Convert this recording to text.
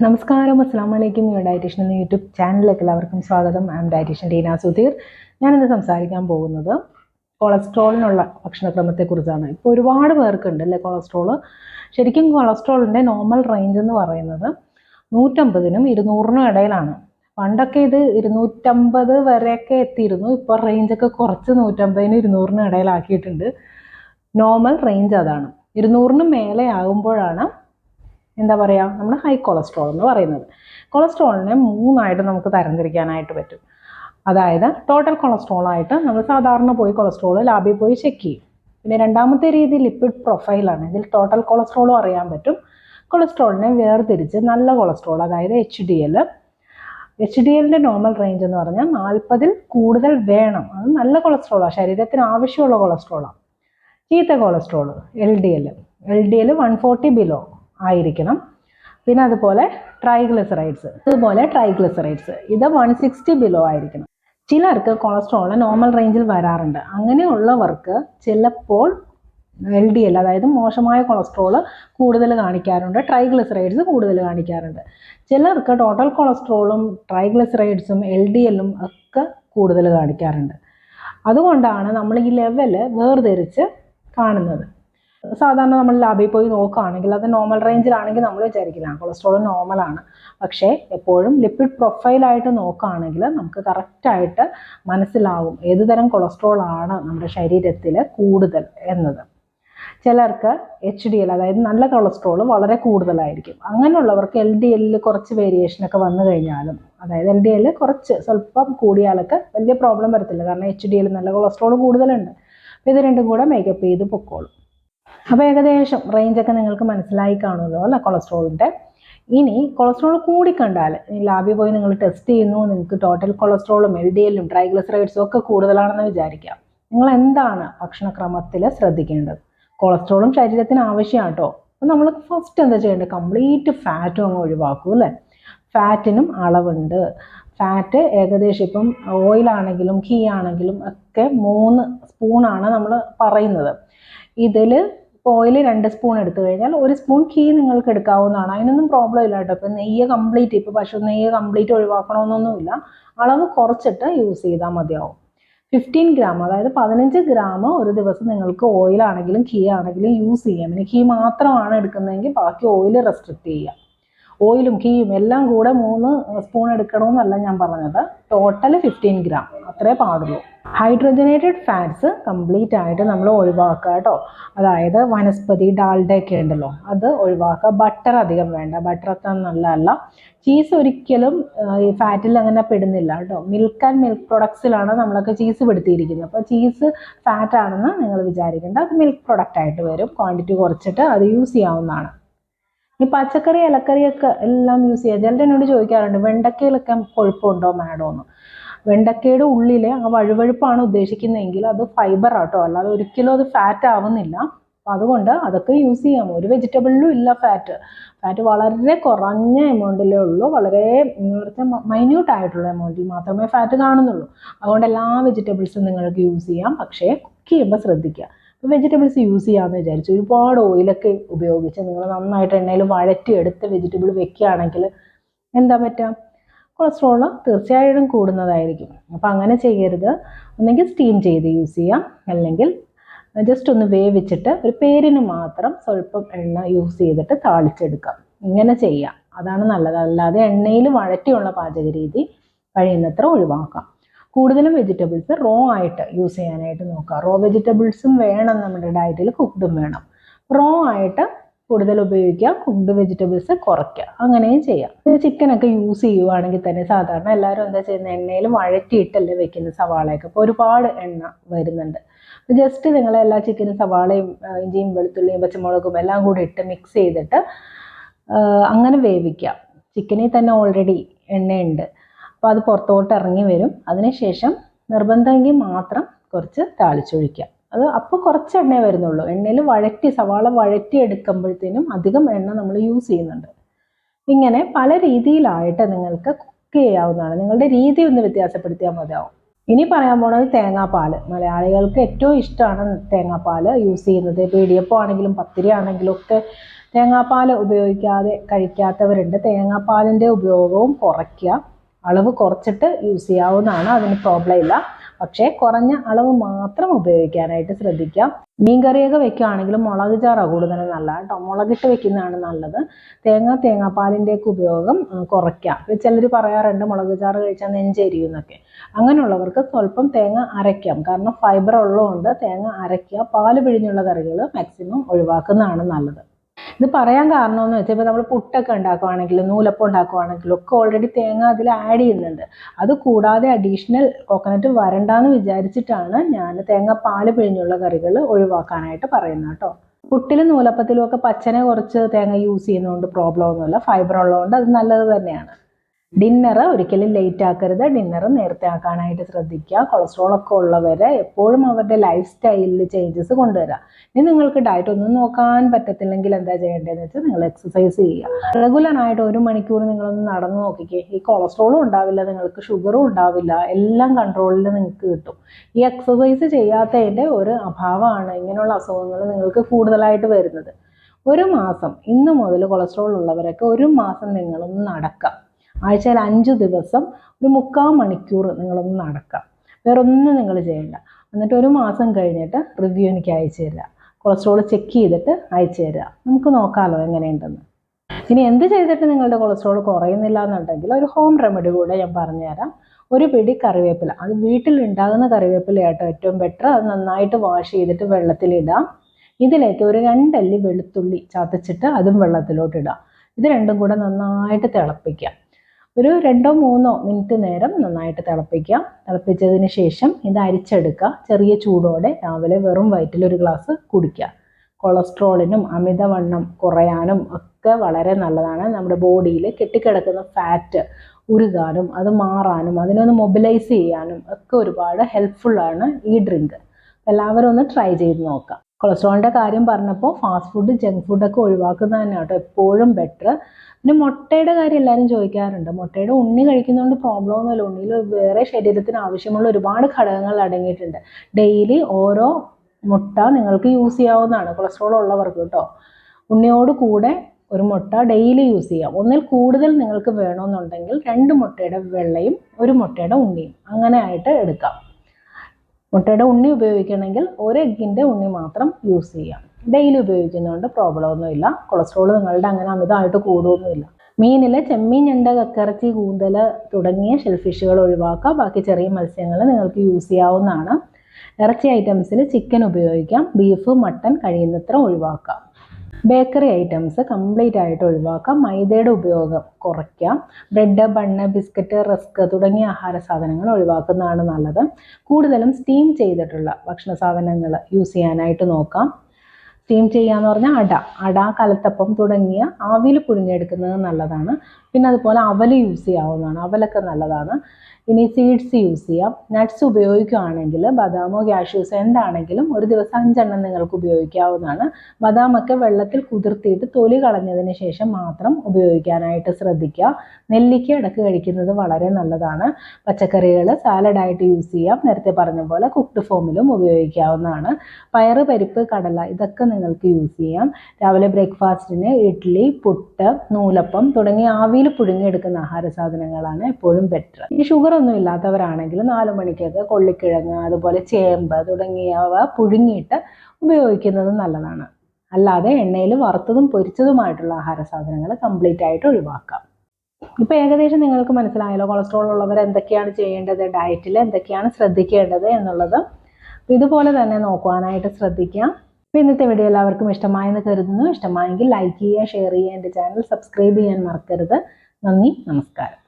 നമസ്കാരം അസ്സാം വലൈക്കും ഞാൻ ഡയറ്റീഷ്യൻ എന്ന യൂട്യൂബ് ചാനലിലേക്ക് എല്ലാവർക്കും സ്വാഗതം. I am dietitian Teena Sudheer. ഞാനിന്ന് സംസാരിക്കാൻ പോകുന്നത് കൊളസ്ട്രോളിനുള്ള ഭക്ഷണക്രമത്തെക്കുറിച്ചാണ്. ഇപ്പോൾ ഒരുപാട് പേർക്കുണ്ട് അല്ലേ കൊളസ്ട്രോൾ ശരിക്കും കൊളസ്ട്രോളിന്റെ നോർമൽ റേഞ്ച് എന്ന് പറയുന്നത് നൂറ്റമ്പതിനും ഇരുന്നൂറിനും ഇടയിലാണ്. പണ്ടൊക്കെ ഇത് ഇരുന്നൂറ്റമ്പത് വരെയൊക്കെ എത്തിയിരുന്നു. ഇപ്പോൾ റേഞ്ചൊക്കെ കുറച്ച് നൂറ്റമ്പതിനും ഇരുന്നൂറിനും ഇടയിലാക്കിയിട്ടുണ്ട്. നോർമൽ റേഞ്ച് അതാണ്. ഇരുന്നൂറിന് മേലെ ആകുമ്പോഴാണ് എന്താ പറയുക നമ്മുടെ ഹൈ കൊളസ്ട്രോൾ എന്ന് പറയുന്നത്. കൊളസ്ട്രോളിനെ മൂന്നായിട്ട് നമുക്ക് തരംതിരിക്കാനായിട്ട് പറ്റും. അതായത് ടോട്ടൽ കൊളസ്ട്രോൾ ആയിട്ട് നമ്മൾ സാധാരണ പോയി കൊളസ്ട്രോൾ ലാബിൽ പോയി ചെക്ക് ചെയ്യും. പിന്നെ രണ്ടാമത്തെ രീതി ലിപ്പിഡ് പ്രൊഫൈലാണ് ഇതിൽ ടോട്ടൽ കൊളസ്ട്രോളും അറിയാൻ പറ്റും. കൊളസ്ട്രോളിനെ വേർതിരിച്ച് നല്ല കൊളസ്ട്രോൾ അതായത് H D L H D എല്ലിന്റെ നോർമൽ റേഞ്ച് എന്ന് പറഞ്ഞാൽ നാൽപ്പതിൽ കൂടുതൽ വേണം. അത് നല്ല കൊളസ്ട്രോളാണ് ശരീരത്തിന് ആവശ്യമുള്ള കൊളസ്ട്രോളാണ് ചീത്ത cholesterol L D L L D L one forty below ആയിരിക്കണം. പിന്നെ അതുപോലെ ട്രൈഗ്ലിസറൈഡ്സ് അതുപോലെ ട്രൈഗ്ലിസറൈഡ്സ് ഇത് വൺ സിക്സ്റ്റി ബിലോ ആയിരിക്കണം. ചിലർക്ക് കൊളസ്ട്രോൾ നോർമൽ റേഞ്ചിൽ വരാറുണ്ട്. അങ്ങനെയുള്ളവർക്ക് ചിലപ്പോൾ എൽ ഡി എൽ അതായത് മോശമായ കൊളസ്ട്രോൾ കൂടുതൽ കാണിക്കാറുണ്ട്. ട്രൈഗ്ലിസറൈഡ്സ് കൂടുതൽ കാണിക്കാറുണ്ട്. ചിലർക്ക് ടോട്ടൽ കൊളസ്ട്രോളും ട്രൈഗ്ലിസറൈഡ്സും എൽ ഡി എല്ലും ഒക്കെ കൂടുതൽ കാണിക്കാറുണ്ട്. അതുകൊണ്ടാണ് നമ്മൾ ഈ ലെവൽ വേർതിരിച്ച് കാണുന്നത്. സാധാരണ നമ്മൾ ലാബിൽ പോയി നോക്കുകയാണെങ്കിൽ അത് നോർമൽ റേഞ്ചിലാണെങ്കിൽ നമ്മൾ വിചാരിക്കില്ല. കൊളസ്ട്രോൾ നോർമലാണ് പക്ഷേ എപ്പോഴും ലിപ്പിഡ് പ്രൊഫൈലായിട്ട് നോക്കുകയാണെങ്കിൽ നമുക്ക് കറക്റ്റായിട്ട് മനസ്സിലാവും ഏത് തരം കൊളസ്ട്രോൾ ആണ് നമ്മുടെ ശരീരത്തിൽ കൂടുതൽ എന്നത്. ചിലർക്ക് എച്ച് ഡി എൽ അതായത് നല്ല കൊളസ്ട്രോൾ വളരെ കൂടുതലായിരിക്കും. അങ്ങനെയുള്ളവർക്ക് എൽ ഡി എല്ലിൽ കുറച്ച് വേരിയേഷനൊക്കെ വന്നു കഴിഞ്ഞാലും അതായത് എൽ ഡി എല്ലിൽ കുറച്ച് സ്വല്പം കൂടിയാലൊക്കെ വലിയ പ്രോബ്ലം വരത്തില്ല. കാരണം എച്ച് ഡി എൽ നല്ല കൊളസ്ട്രോൾ കൂടുതലുണ്ട്. അപ്പോൾ ഇത് രണ്ടും കൂടെ മേക്കപ്പ് ചെയ്ത് പൊക്കോളും. അപ്പോൾ ഏകദേശം റേഞ്ചൊക്കെ നിങ്ങൾക്ക് മനസ്സിലായി കാണുമല്ലോ അല്ല കൊളസ്ട്രോളിന്റെ ഇനി കൊളസ്ട്രോൾ കൂടി കണ്ടാൽ ലാബിൽ പോയി നിങ്ങൾ ടെസ്റ്റ് ചെയ്യുന്നു നിങ്ങൾക്ക് ടോട്ടൽ കൊളസ്ട്രോളും എൽ ഡി എല്ലും ട്രൈഗ്ലിസറൈഡ്സും ഒക്കെ കൂടുതലാണെന്ന് വിചാരിക്കാം. നിങ്ങൾ എന്താണ് ഭക്ഷണക്രമത്തിൽ ശ്രദ്ധിക്കേണ്ടത്? കൊളസ്ട്രോളും ശരീരത്തിന് ആവശ്യമാണ് കേട്ടോ അപ്പോൾ നമ്മൾ ഫസ്റ്റ് എന്താ ചെയ്യേണ്ടത്? കംപ്ലീറ്റ് ഫാറ്റും അങ്ങ് ഒഴിവാക്കും അല്ലേ? ഫാറ്റിനും അളവുണ്ട്. ഫാറ്റ് ഏകദേശം ഇപ്പം ഓയിലാണെങ്കിലും ഘീ ആണെങ്കിലും ഒക്കെ മൂന്ന് സ്പൂണാണ് നമ്മൾ പറയുന്നത്. ഇതിൽ ഇപ്പോൾ ഓയിൽ രണ്ട് സ്പൂൺ എടുത്തു കഴിഞ്ഞാൽ ഒരു സ്പൂൺ ഘീ നിങ്ങൾക്ക് എടുക്കാവുന്നതാണ്. അതിനൊന്നും പ്രോബ്ലം ഇല്ല കേട്ടോ. ഇപ്പം നെയ്യ് കംപ്ലീറ്റ് ഇപ്പോൾ പശു നെയ്യ് കംപ്ലീറ്റ് ഒഴിവാക്കണമെന്നൊന്നുമില്ല. അളവ് കുറച്ചിട്ട് യൂസ് ചെയ്താൽ മതിയാവും. ഫിഫ്റ്റീൻ ഗ്രാം അതായത് പതിനഞ്ച് ഗ്രാം ഒരു ദിവസം നിങ്ങൾക്ക് ഓയിലാണെങ്കിലും ഘീ ആണെങ്കിലും യൂസ് ചെയ്യാം. പിന്നെ ഘീ മാത്രമാണ് എടുക്കുന്നതെങ്കിൽ ബാക്കി ഓയിൽ റെസ്ട്രിക്റ്റ് ചെയ്യാം ഓയിലും ഘീയും എല്ലാം കൂടെ മൂന്ന് സ്പൂൺ എടുക്കണമെന്നല്ല ഞാൻ പറഞ്ഞത്. ടോട്ടൽ ഫിഫ്റ്റീൻ ഗ്രാം അത്രേ പാടുള്ളൂ. ഹൈഡ്രജനേറ്റഡ് ഫാറ്റ്സ് കംപ്ലീറ്റ് ആയിട്ട് നമ്മൾ ഒഴിവാക്കുക കേട്ടോ. അതായത് വനസ്പതി ഡാൽഡയൊക്കെ ഉണ്ടല്ലോ അത് ഒഴിവാക്കുക. ബട്ടർ അധികം വേണ്ട. ബട്ടർ അത്ര നല്ലതല്ല. ചീസ് ഒരിക്കലും ഈ ഫാറ്റിൽ അങ്ങനെ പെടുന്നില്ല കേട്ടോ. മിൽക്ക് ആൻഡ് മിൽക്ക് പ്രൊഡക്ട്സിലാണ് നമ്മളൊക്കെ ചീസ് പെടുത്തിയിരിക്കുന്നത്. അപ്പോൾ ചീസ് ഫാറ്റ് ആണെന്ന് നിങ്ങൾ വിചാരിക്കേണ്ട. അത് മിൽക്ക് പ്രൊഡക്റ്റ് ആയിട്ട് വരും. ക്വാണ്ടിറ്റി കുറച്ചിട്ട് അത് യൂസ് ചെയ്യാവുന്നതാണ്. ഈ പച്ചക്കറി ഇലക്കറിയൊക്കെ എല്ലാം യൂസ് ചെയ്യുക ചിലർ എന്നോട് ചോദിക്കാറുണ്ട് വെണ്ടക്കയിലൊക്കെ കൊഴുപ്പുണ്ടോ മാഡോ എന്ന്. വെണ്ടക്കയുടെ ഉള്ളിലെ ആ വഴുവഴുപ്പാണ് ഉദ്ദേശിക്കുന്നതെങ്കിൽ അത് ഫൈബർ ആട്ടോ അല്ലാതെ ഒരിക്കലും അത് ഫാറ്റ് ആവുന്നില്ല. അപ്പം അതുകൊണ്ട് അതൊക്കെ യൂസ് ചെയ്യാം. ഒരു വെജിറ്റബിളിലും ഇല്ല ഫാറ്റ് ഫാറ്റ് വളരെ കുറഞ്ഞ എമൗണ്ടിലേ ഉള്ളൂ. വളരെ മൈന്യൂട്ട് ആയിട്ടുള്ള എമൗണ്ടിൽ മാത്രമേ ഫാറ്റ് കാണുന്നുള്ളൂ. അതുകൊണ്ട് എല്ലാ വെജിറ്റബിൾസും നിങ്ങൾക്ക് യൂസ് ചെയ്യാം. പക്ഷേ കുക്ക് ചെയ്യുമ്പോൾ ശ്രദ്ധിക്കുക. വെജിറ്റബിൾസ് യൂസ് ചെയ്യാമെന്ന് വിചാരിച്ചു. ഒരുപാട് ഓയിലൊക്കെ ഉപയോഗിച്ച് നിങ്ങൾ നന്നായിട്ട് എണ്ണയിൽ വഴറ്റിയെടുത്ത് വെജിറ്റബിൾ വെക്കുകയാണെങ്കിൽ എന്താ പറ്റുക? കൊളസ്ട്രോൾ തീർച്ചയായിട്ടും കൂടുന്നതായിരിക്കും. അപ്പോൾ അങ്ങനെ ചെയ്യരുത്. ഒന്നെങ്കിൽ സ്റ്റീം ചെയ്ത് യൂസ് ചെയ്യാം. അല്ലെങ്കിൽ ജസ്റ്റ് ഒന്ന് വേവിച്ചിട്ട് ഒരു പേരിന് മാത്രം സ്വല്പം എണ്ണ യൂസ് ചെയ്തിട്ട് താളിച്ചെടുക്കാം. ഇങ്ങനെ ചെയ്യാം. അതാണ് നല്ലത്. അല്ലാതെ എണ്ണയിൽ വഴറ്റിയുള്ള പാചക രീതി കഴിയുന്നത്ര ഒഴിവാക്കാം. കൂടുതലും വെജിറ്റബിൾസ് റോ ആയിട്ട് യൂസ് ചെയ്യാനായിട്ട് നോക്കുക. റോ വെജിറ്റബിൾസും വേണം നമ്മുടെ ഡയറ്റിൽ കുക്ക്ഡും വേണം. റോ ആയിട്ട് കൂടുതൽ ഉപയോഗിക്കുക കുക്ക്ഡ് വെജിറ്റബിൾസ് കുറയ്ക്കുക. അങ്ങനെയും ചെയ്യാം. ചിക്കനൊക്കെ യൂസ് ചെയ്യുവാണെങ്കിൽ തന്നെ സാധാരണ എല്ലാവരും എന്താ ചെയ്യുന്നത്? എണ്ണയിൽ വഴറ്റിയിട്ടല്ലേ വെക്കുന്ന സവാളയൊക്കെ. അപ്പോൾ ഒരുപാട് എണ്ണ വരുന്നുണ്ട്. ജസ്റ്റ് നിങ്ങൾ എല്ലാ ചിക്കനും സവാളയും ഇഞ്ചിയും വെളുത്തുള്ളിയും പച്ചമുളകും എല്ലാം കൂടി ഇട്ട് മിക്സ് ചെയ്തിട്ട് അങ്ങനെ വേവിക്കുക. ചിക്കനിൽ തന്നെ ഓൾറെഡി എണ്ണയുണ്ട്. അപ്പോൾ അത് പുറത്തോട്ട് ഇറങ്ങി വരും. അതിനുശേഷം നിർബന്ധമെങ്കിൽ മാത്രം കുറച്ച് താളിച്ചൊഴിക്കുക. അത് അപ്പോൾ കുറച്ച് എണ്ണയെ വരുന്നുള്ളൂ. എണ്ണയിൽ വഴറ്റി സവാള വഴറ്റി എടുക്കുമ്പോഴത്തേനും അധികം എണ്ണ നമ്മൾ യൂസ് ചെയ്യുന്നുണ്ട്. ഇങ്ങനെ പല രീതിയിലായിട്ട് നിങ്ങൾക്ക് കുക്ക് ചെയ്യാവുന്നതാണ്. നിങ്ങളുടെ രീതി ഒന്ന് വ്യത്യാസപ്പെടുത്തിയാൽ മതിയാവും. ഇനി പറയാൻ പോണത് തേങ്ങാപ്പാൽ മലയാളികൾക്ക് ഏറ്റവും ഇഷ്ടമാണ് തേങ്ങാപ്പാൽ യൂസ് ചെയ്യുന്നത്. ഇപ്പോൾ ഇടിയപ്പം ആണെങ്കിലും പത്തിരി ആണെങ്കിലും ഒക്കെ തേങ്ങാപ്പാൽ ഉപയോഗിക്കാതെ കഴിക്കാത്തവരുണ്ട്. തേങ്ങാപ്പാലിന്റെ ഉപയോഗവും കുറയ്ക്കുക. അളവ് കുറച്ചിട്ട് യൂസ് ചെയ്യാവുന്നതാണ് അതിന് പ്രോബ്ലം ഇല്ല. പക്ഷേ കുറഞ്ഞ അളവ് മാത്രം ഉപയോഗിക്കാനായിട്ട് ശ്രദ്ധിക്കാം. മീൻകറിയൊക്കെ വെക്കുകയാണെങ്കിലും മുളക് ചാറാണ് കൂടുതൽ നല്ലത് കേട്ടോ. മുളകിട്ട് വെക്കുന്നതാണ് നല്ലത്. തേങ്ങ തേങ്ങാപ്പാലിന്റെയൊക്കെ ഉപയോഗം കുറയ്ക്കാം. ചിലർ പറയാറുണ്ട് മുളക് ചാറ് കഴിച്ചാൽ നെഞ്ചെരിയുന്നൊക്കെ അങ്ങനെയുള്ളവർക്ക് സ്വല്പം തേങ്ങ അരയ്ക്കാം. കാരണം ഫൈബർ ഉള്ളതുകൊണ്ട് തേങ്ങ അരയ്ക്കുക പാൽ പിഴിഞ്ഞുള്ള കറികൾ മാക്സിമം ഒഴിവാക്കുന്നതാണ് നല്ലത്. ഇത് പറയാൻ കാരണം എന്ന് വെച്ചാൽ ഇപ്പോൾ നമ്മൾ പുട്ടൊക്കെ ഉണ്ടാക്കുവാണെങ്കിലും നൂലപ്പം ഉണ്ടാക്കുവാണെങ്കിലും ഒക്കെ ഓൾറെഡി തേങ്ങ അതിൽ ആഡ് ചെയ്യുന്നുണ്ട്. അത് കൂടാതെ അഡീഷണൽ കോക്കനട്ട് വരണ്ടാന്ന് വിചാരിച്ചിട്ടാണ് ഞാൻ തേങ്ങ പാൽ പിഴിഞ്ഞുള്ള കറികൾ ഒഴിവാക്കാനായിട്ട് പറയുന്നത് കേട്ടോ. പുട്ടിലും നൂലപ്പത്തിലും ഒക്കെ പച്ചനെ കുറച്ച് തേങ്ങ യൂസ് ചെയ്യുന്നതുകൊണ്ട് പ്രോബ്ലം ഒന്നുമില്ല. ഫൈബർ ഉള്ളതുകൊണ്ട് അത് നല്ലത് തന്നെയാണ്. ഡിന്നർ ഒരിക്കലും ലേറ്റ് ആക്കരുത്. ഡിന്നർ നേരത്തെ ആക്കാനായിട്ട് ശ്രദ്ധിക്കുക. കൊളസ്ട്രോൾ ഒക്കെ ഉള്ളവരെ എപ്പോഴും അവരുടെ ലൈഫ് സ്റ്റൈലിൽ ചേഞ്ചസ് കൊണ്ടുവരാം. ഇനി നിങ്ങൾക്ക് ഡയറ്റ് ഒന്നും നോക്കാൻ പറ്റത്തില്ലെങ്കിൽ എന്താ ചെയ്യേണ്ടതെന്ന് വെച്ചാൽ നിങ്ങൾ എക്സസൈസ് ചെയ്യുക. റെഗുലർ ആയിട്ട് ഒരു മണിക്കൂർ നിങ്ങളൊന്ന് നടന്നു നോക്കിക്കേ. ഈ കൊളസ്ട്രോളും ഉണ്ടാവില്ല നിങ്ങൾക്ക് ഷുഗറും ഉണ്ടാവില്ല എല്ലാം കൺട്രോളിൽ നിങ്ങൾക്ക് കിട്ടും. ഈ എക്സസൈസ് ചെയ്യാത്തതിന്റെ ഒരു അഭാവമാണ് ഇങ്ങനെയുള്ള അസുഖങ്ങൾ നിങ്ങൾക്ക് കൂടുതലായിട്ട് വരുന്നത്. ഒരു മാസം ഇന്ന് മുതൽ കൊളസ്ട്രോൾ ഉള്ളവരൊക്കെ ഒരു മാസം നിങ്ങളൊന്ന് നടക്കാം. ആഴ്ചയിൽ അഞ്ച് ദിവസം ഒരു മുക്കാൽ മണിക്കൂർ നിങ്ങളൊന്ന് നടക്കാം. വേറെ ഒന്നും നിങ്ങൾ ചെയ്യണ്ട. എന്നിട്ട് ഒരു മാസം കഴിഞ്ഞിട്ട് റിവ്യൂ എനിക്ക് അയച്ചു തരിക. കൊളസ്ട്രോൾ ചെക്ക് ചെയ്തിട്ട് അയച്ചു തരിക. നമുക്ക് നോക്കാമല്ലോ എങ്ങനെയുണ്ടെന്ന്. ഇനി എന്ത് ചെയ്തിട്ട് നിങ്ങളുടെ കൊളസ്ട്രോൾ കുറയുന്നില്ല എന്നുണ്ടെങ്കിൽ ഒരു ഹോം റെമഡി കൂടെ ഞാൻ പറഞ്ഞുതരാം ഒരു പിടി കറിവേപ്പില. അത് വീട്ടിൽ ഉണ്ടാകുന്ന കറിവേപ്പിലയാട്ടോ ഏറ്റവും ബെറ്റർ അത് നന്നായിട്ട് വാഷ് ചെയ്തിട്ട് വെള്ളത്തിലിടാം ഇതിലേക്ക് ഒരു രണ്ടല്ലി വെളുത്തുള്ളി ചതച്ചിട്ട് അതും വെള്ളത്തിലോട്ട് ഇടാം. ഇത് രണ്ടും കൂടെ നന്നായിട്ട് തിളപ്പിക്കാം. ഒരു രണ്ടോ മൂന്നോ മിനിറ്റ് നേരം നന്നായിട്ട് തിളപ്പിക്കാം. തിളപ്പിച്ചതിന് ശേഷം ഇത് അരിച്ചെടുക്കുക. ചെറിയ ചൂടോടെ രാവിലെ വെറും വയറ്റിൽ ഒരു ഗ്ലാസ് കുടിക്കുക. കൊളസ്ട്രോളിനും അമിതവണ്ണം കുറയാനും ഒക്കെ വളരെ നല്ലതാണ്. നമ്മുടെ ബോഡിയിൽ കെട്ടിക്കിടക്കുന്ന ഫാറ്റ് ഉരുകാനും അത് മാറാനും അതിനൊന്ന് മൊബിലൈസ് ചെയ്യാനും ഒക്കെ ഒരുപാട് ഹെൽപ്ഫുള്ളാണ് ഈ ഡ്രിങ്ക് എല്ലാവരും ഒന്ന് ട്രൈ ചെയ്ത് നോക്കാം. കൊളസ്ട്രോളിന്റെ കാര്യം പറഞ്ഞപ്പോൾ ഫാസ്റ്റ് ഫുഡ് ജങ്ക് ഫുഡൊക്കെ ഒഴിവാക്കുന്നത് തന്നെ കേട്ടോ. എപ്പോഴും ബെറ്റർ പിന്നെ മുട്ടയുടെ കാര്യം എല്ലാവരും ചോദിക്കാറുണ്ട്. മുട്ടയുടെ ഉണ്ണി കഴിക്കുന്നതുകൊണ്ട് പ്രോബ്ലം ഒന്നുമില്ല. ഉണ്ണിയിൽ വേറെ ശരീരത്തിന് ആവശ്യമുള്ള ഒരുപാട് ഘടകങ്ങൾ അടങ്ങിയിട്ടുണ്ട്. ഡെയിലി ഓരോ മുട്ട നിങ്ങൾക്ക് യൂസ് ചെയ്യാവുന്നതാണ്. കൊളസ്ട്രോൾ ഉള്ളവർക്ക് കേട്ടോ ഉണ്ണിയോട് കൂടെ ഒരു മുട്ട ഡെയിലി യൂസ് ചെയ്യാം. ഒന്നിൽ കൂടുതൽ നിങ്ങൾക്ക് വേണമെന്നുണ്ടെങ്കിൽ രണ്ട് മുട്ടയുടെ വെള്ളയും ഒരു മുട്ടയുടെ ഉണ്ണിയും അങ്ങനെ ആയിട്ട് എടുക്കാം. മുട്ടയുടെ ഉണ്ണി ഉപയോഗിക്കണമെങ്കിൽ ഒരു എഗ്ഗിന്റെ ഉണ്ണി മാത്രം യൂസ് ചെയ്യാം. ഡെയിലി ഉപയോഗിക്കുന്നതുകൊണ്ട് പ്രോബ്ലം ഒന്നുമില്ല. കൊളസ്ട്രോൾ നിങ്ങളുടെ അങ്ങനെ അമിതമായിട്ട് കൂടുകയൊന്നുമില്ല. മീനിൽ ചെമ്മീൻ ഞണ്ട കക്കിറച്ചി കൂന്തൽ തുടങ്ങിയ ഷെൽഫിഷുകൾ ഒഴിവാക്കുക. ബാക്കി ചെറിയ മത്സ്യങ്ങൾ നിങ്ങൾക്ക് യൂസ് ചെയ്യാവുന്നതാണ്. ഇറച്ചി ഐറ്റംസിൽ ചിക്കൻ ഉപയോഗിക്കാം. ബീഫ് മട്ടൺ കഴിയുന്നത്ര ഒഴിവാക്കാം. ബേക്കറി ഐറ്റംസ് കംപ്ലീറ്റ് ആയിട്ട് ഒഴിവാക്കാം. മൈദയുടെ ഉപയോഗം കുറയ്ക്കാം. ബ്രെഡ് ബണ്ണ് ബിസ്ക്കറ്റ് റസ്ക് തുടങ്ങിയ ആഹാര സാധനങ്ങൾ ഒഴിവാക്കുന്നതാണ് നല്ലത്. കൂടുതലും സ്റ്റീം ചെയ്തിട്ടുള്ള ഭക്ഷണ സാധനങ്ങൾ യൂസ് ചെയ്യാനായിട്ട് നോക്കാം. സ്റ്റീം ചെയ്യാന്ന് പറഞ്ഞാൽ അട. അട കലത്തപ്പം തുടങ്ങിയ ആവിയിൽ പുഴുങ്ങിയെടുക്കുന്നത് നല്ലതാണ്. പിന്നെ അതുപോലെ അവൽ യൂസ് ചെയ്യാവുന്നതാണ്. അവലൊക്കെ നല്ലതാണ്. ഇനി സീഡ്സ് യൂസ് ചെയ്യാം. നട്ട്സ് ഉപയോഗിക്കുകയാണെങ്കിൽ ബദാമോ കാഷ്യൂസോ എന്താണെങ്കിലും ഒരു ദിവസം അഞ്ചെണ്ണം നിങ്ങൾക്ക് ഉപയോഗിക്കാവുന്നതാണ്. ബദാമൊക്കെ വെള്ളത്തിൽ കുതിർത്തിയിട്ട് തൊലി കളഞ്ഞതിന് ശേഷം മാത്രം ഉപയോഗിക്കാനായിട്ട് ശ്രദ്ധിക്കുക. നെല്ലിക്ക ഇടയ്ക്ക് കഴിക്കുന്നത് വളരെ നല്ലതാണ്. പച്ചക്കറികൾ സാലഡായിട്ട് യൂസ് ചെയ്യാം. നേരത്തെ പറഞ്ഞ പോലെ കുക്ക്ഡ് ഫോമിലും ഉപയോഗിക്കാവുന്നതാണ്. പയറ് പരിപ്പ് കടല ഇതൊക്കെ നിങ്ങൾക്ക് യൂസ് ചെയ്യാം. രാവിലെ ബ്രേക്ക്ഫാസ്റ്റിന് ഇഡ്ഡലി പുട്ട് നൂലപ്പം തുടങ്ങിയ ആവിയിൽ പുഴുങ്ങിയെടുക്കുന്ന ആഹാര സാധനങ്ങളാണ് എപ്പോഴും ബെറ്റർ ഈ ഷുഗർ ഒന്നും ഇല്ലാത്തവരാണെങ്കിൽ നാലു മണിക്കൊക്കെ കൊള്ളിക്കിഴങ്ങ് അതുപോലെ ചേമ്പ് തുടങ്ങിയവ പുഴുങ്ങിയിട്ട് ഉപയോഗിക്കുന്നത് നല്ലതാണ്. അല്ലാതെ എണ്ണയിൽ വറുത്തതും പൊരിച്ചതുമായിട്ടുള്ള ആഹാര സാധനങ്ങൾ കംപ്ലീറ്റ് ആയിട്ട് ഒഴിവാക്കാം. ഇപ്പൊ ഏകദേശം നിങ്ങൾക്ക് മനസ്സിലായല്ലോ കൊളസ്ട്രോൾ ഉള്ളവർ എന്തൊക്കെയാണ് ചെയ്യേണ്ടത് ഡയറ്റിൽ എന്തൊക്കെയാണ് ശ്രദ്ധിക്കേണ്ടത് എന്നുള്ളത്. ഇതുപോലെ തന്നെ നോക്കുവാനായിട്ട് ശ്രദ്ധിക്കാം. അപ്പോൾ ഇന്നത്തെ വീഡിയോ എല്ലാവർക്കും ഇഷ്ടമായെന്ന് കരുതുന്നു. ഇഷ്ടമായെങ്കിൽ ലൈക്ക് ചെയ്യുക ഷെയർ ചെയ്യുക എന്റെ ചാനൽ സബ്സ്ക്രൈബ് ചെയ്യാൻ മറക്കരുത്. നന്ദി നമസ്കാരം.